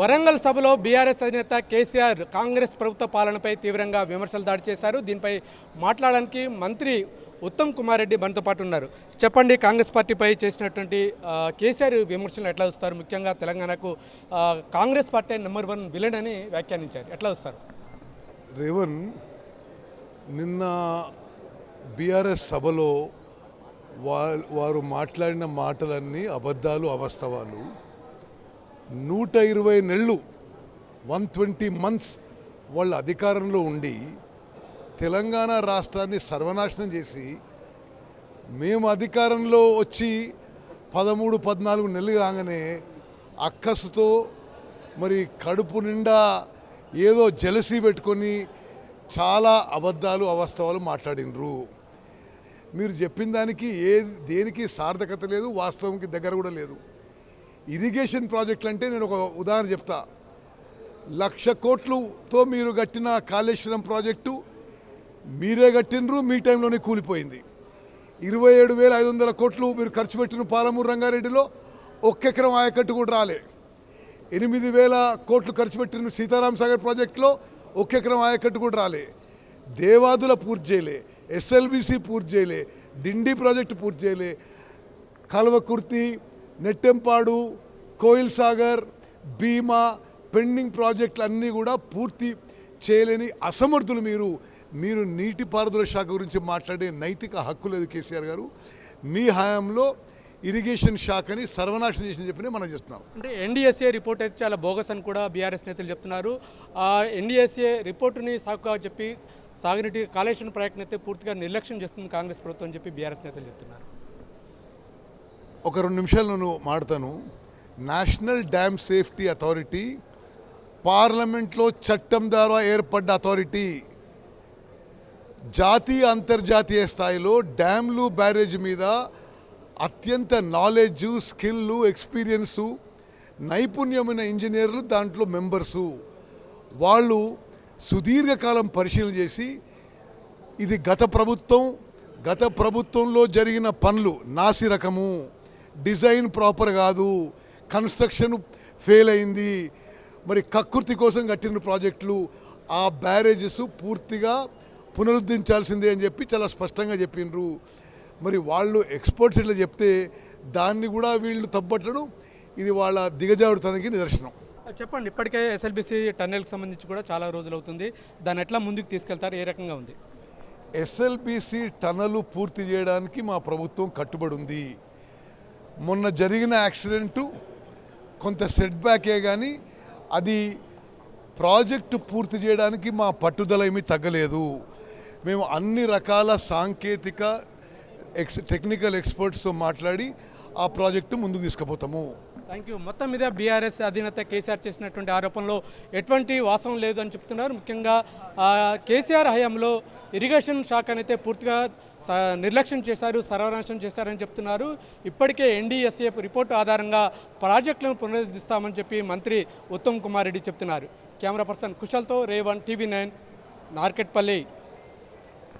వరంగల్ సభలో బీఆర్ఎస్ అధినేత కేసీఆర్ కాంగ్రెస్ ప్రభుత్వ పాలనపై తీవ్రంగా విమర్శలు దాడి చేశారు. దీనిపై మాట్లాడడానికి మంత్రి ఉత్తమ్ కుమార్ రెడ్డి మనతో పాటు ఉన్నారు. చెప్పండి కాంగ్రెస్ పార్టీపై చేసినటువంటి కేసీఆర్ విమర్శలు ఎట్లా వస్తారు ముఖ్యంగా తెలంగాణకు Congress party number one villain అని వ్యాఖ్యానించారు. ఎట్లా వస్తారు రేవన్ నిన్న బీఆర్ఎస్ సభలో వారు మాట్లాడిన మాటలన్నీ అబద్ధాలు అవాస్తవాలు. నూట ఇరవై నెళ్ళు వన్ ట్వంటీ మంత్స్ వాళ్ళ అధికారంలో ఉండి తెలంగాణ రాష్ట్రాన్ని సర్వనాశనం చేసి మేము అధికారంలో వచ్చి పదమూడు పద్నాలుగు నెలలు కాగానే అక్కసుతో మరి కడుపు నిండా ఏదో జలసీ పెట్టుకొని చాలా అబద్ధాలు అవాస్తవాలు మాట్లాడినరు. మీరు చెప్పిన దానికి ఏ దేనికి సార్థకత లేదు వాస్తవంకి దగ్గర కూడా లేదు. ఇరిగేషన్ ప్రాజెక్టులు అంటే నేను ఒక ఉదాహరణ చెప్తా. లక్ష కోట్లుతో మీరు కట్టిన కాళేశ్వరం ప్రాజెక్టు మీరే కట్టినరు మీ టైంలోనే కూలిపోయింది. ఇరవై ఏడు వేల ఐదు వందల కోట్లు మీరు ఖర్చు పెట్టిన పాలమూరు రంగారెడ్డిలో ఒక్కెకరం ఆయకట్టు కూడా రాలే. ఎనిమిది వేల కోట్లు ఖర్చు పెట్టిన సీతారాం సాగర్ ప్రాజెక్టులో ఒక్కెకరం ఆయకట్టు కూడా రాలే. దేవాదుల పూర్తి చేయలే ఎస్ఎల్బిసి పూర్తి చేయలే డిండి ప్రాజెక్టు పూర్తి చేయలే కల్వకుర్తి నెట్టెంపాడు కోయిల్ సాగర్ భీమా పెండింగ్ ప్రాజెక్టులు అన్నీ కూడా పూర్తి చేయలేని అసమర్థులు మీరు. మీరు నీటిపారుదల శాఖ గురించి మాట్లాడే నైతిక హక్కు లేదు కేసీఆర్ గారు. మీ హయాంలో ఇరిగేషన్ శాఖని సర్వనాశనం చేసిన చెప్పి మనం చేస్తున్నాం. అంటే ఎన్డీఎస్ఏ రిపోర్ట్ అయితే చాలా బోగస్ అని కూడా బీఆర్ఎస్ నేతలు చెప్తున్నారు. ఆ ఎన్డీఎస్ఏ రిపోర్టుని సాకుగా చెప్పి సాగునీటి కాళేశ్వరం ప్రాజెక్టును అయితే పూర్తిగా నిర్లక్ష్యం చేస్తుంది కాంగ్రెస్ ప్రభుత్వం అని చెప్పి బీఆర్ఎస్ నేతలు చెప్తున్నారు. ఒక రెండు నిమిషాలు నేను మాడతాను. నేషనల్ డ్యామ్ సేఫ్టీ అథారిటీ పార్లమెంట్లో చట్టం ద్వారా ఏర్పడ్డ అథారిటీ జాతీయ అంతర్జాతీయ స్థాయిలో డ్యామ్లు బ్యారేజ్ మీద అత్యంత నాలెడ్జు స్కిల్లు ఎక్స్పీరియన్సు నైపుణ్యమైన ఇంజనీర్లు దాంట్లో మెంబర్సు వాళ్ళు సుదీర్ఘకాలం పరిశీలన చేసి ఇది గత ప్రభుత్వం గత ప్రభుత్వంలో జరిగిన పనులు నాసి రకము డిజైన్ ప్రాపర్ కాదు కన్స్ట్రక్షన్ ఫెయిల్ అయింది. మరి కకృతి కోసం కట్టిన ప్రాజెక్టులు ఆ బ్యారేజెస్ పూర్తిగా పునరుద్ధరించాల్సిందే అని చెప్పి చాలా స్పష్టంగా చెప్పిండ్రు మరి వాళ్ళు ఎక్స్పర్ట్స్ ఇట్లా చెప్తే దాన్ని కూడా వీళ్ళు తప్పట్టడం ఇది వాళ్ళ దిగజారుతనానికి నిదర్శనం. చెప్పండి ఇప్పటికే ఎస్ఎల్బిసి టన్నెల్కి సంబంధించి కూడా చాలా రోజులు అవుతుంది దాన్ని ఎట్లా ముందుకు తీసుకెళ్తారు ఏ రకంగా ఉంది? ఎస్ఎల్బిసి టనలు పూర్తి చేయడానికి మా ప్రభుత్వం కట్టుబడి ఉంది. మొన్న జరిగిన యాక్సిడెంటు కొంత సెట్ బ్యాకే కానీ అది ప్రాజెక్టు పూర్తి చేయడానికి మా పట్టుదల ఏమీ తగ్గలేదు. మేము అన్ని రకాల సాంకేతిక ఎక్స్ టెక్నికల్ ఎక్స్పర్ట్స్తో మాట్లాడి ఆ ప్రాజెక్టు ముందుకు తీసుకుపోతాము. Thank you. మొత్తం మీద బీఆర్ఎస్ అధినేత కేసీఆర్ చేసినటువంటి ఆరోపణలో ఎటువంటి వాస్తవం లేదు అని చెప్తున్నారు. ముఖ్యంగా కేసీఆర్ హయాంలో ఇరిగేషన్ శాఖ అయితే పూర్తిగా నిర్లక్ష్యం చేశారు సర్వనాశనం చేశారని చెప్తున్నారు. ఇప్పటికే ఎన్డీఎస్ఏ రిపోర్టు ఆధారంగా ప్రాజెక్టులను పునరుద్ధరిస్తామని చెప్పి మంత్రి ఉత్తమ్ కుమార్ రెడ్డి చెప్తున్నారు. కెమెరా పర్సన్ కుశల్తో రేవన్ టీవీ నైన్ నార్కెట్పల్లి